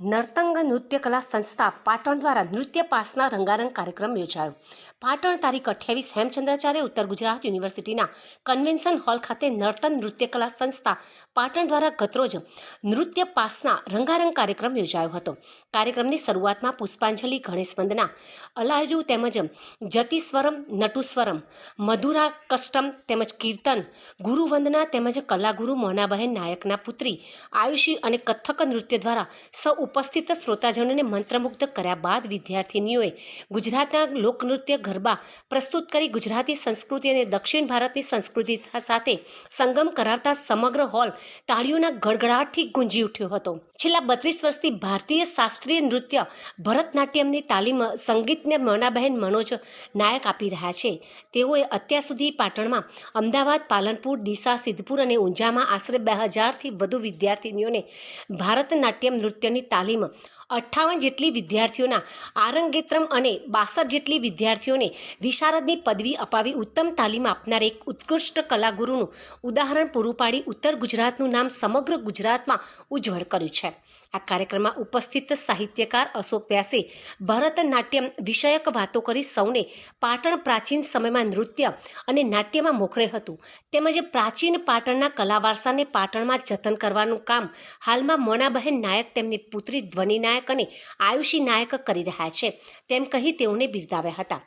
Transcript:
નર્તંગ નૃત્ય કલા સંસ્થા પાટણ દ્વારા નૃત્ય પાસના રંગારંગ કાર્યક્રમ યોજાયો. પાટણ તારીખ અઠ્યાવીસ હેમચંદ્રાચાર્ય, ઉત્તર ગુજરાત યુનિવર્સિટીના કન્વેન્શન હોલ ખાતે નર્તન નૃત્ય કલા સંસ્થા પાટણ દ્વારા ગતરોજ નૃત્ય પાસના રંગારંગ કાર્યક્રમ યોજાયો હતો. કાર્યક્રમની શરૂઆતમાં પુષ્પાંજલિ, ગણેશ વંદના અલાયુ તેમજ જતિસ્વરમ નટુસ્વરમ મધુરા કસ્ટમ તેમજ કીર્તન ગુરુવંદના તેમજ કલાગુરુ મોનાબહેન નાયકના પુત્રી આયુષી અને કથક નૃત્ય દ્વારા સૌ ઉપસ્થિત શ્રોતાજનોને મંત્રમુગ્ધ કર્યા બાદ વિદ્યાર્થીનીઓએ ગુજરાતના લોકનૃત્ય ગરબા પ્રસ્તુત કરી ગુજરાતી સંસ્કૃતિ અને દક્ષિણ ભારતની સંસ્કૃતિ સાથે સંગમ કરાવતા સમગ્ર હોલ તાળીઓના ગડગડાટથી ગુંજી ઉઠ્યો હતો. છેલ્લા બત્રીસ વર્ષથી ભારતીય શાસ્ત્રીય નૃત્ય, ભરતનાટ્યમની તાલીમ, સંગીતને મોનાબહેન મનોજ નાયક આપી રહ્યા છે. તેઓએ અત્યાર સુધી પાટણમાં અમદાવાદ, પાલનપુર, ડીસા, સિદ્ધપુર અને ઊંઝામાં આશરે બે હજારથી વધુ વિદ્યાર્થીનીઓને ભારતનાટ્યમ નૃત્યની તાલીમ અઠ્ઠાવન જેટલી વિદ્યાર્થીઓના આરંગેત્રમ અને બાસઠ જેટલી વિદ્યાર્થીઓને વિશારદની પદવી અપાવી ઉત્તમ તાલીમ આપનાર એક ઉત્કૃષ્ટ કલાગુરુનું ઉદાહરણ પૂરું પાડી ઉત્તર ગુજરાતનું નામ સમગ્ર ગુજરાતમાં ઉજ્જવળ કર્યું છે. આ કાર્યક્રમમાં ઉપસ્થિત સાહિત્યકાર અશોક વ્યાસે ભરતનાટ્યમ વિષયક વાતો કરી સૌને પાટણ પ્રાચીન સમયમાં નૃત્ય અને નાટ્યમાં મોખરે હતું. તેમજ પ્રાચીન પાટણના કલા વારસાને પાટણમાં જતન કરવાનું કામ હાલમાં મોનાબહેન નાયક તેમની પુત્રી ધ્વનિ નાયક આયુષી નાયક કરી રહ્યા છે. તેમ કહી તેઓને બિરદાવ્યા હતા.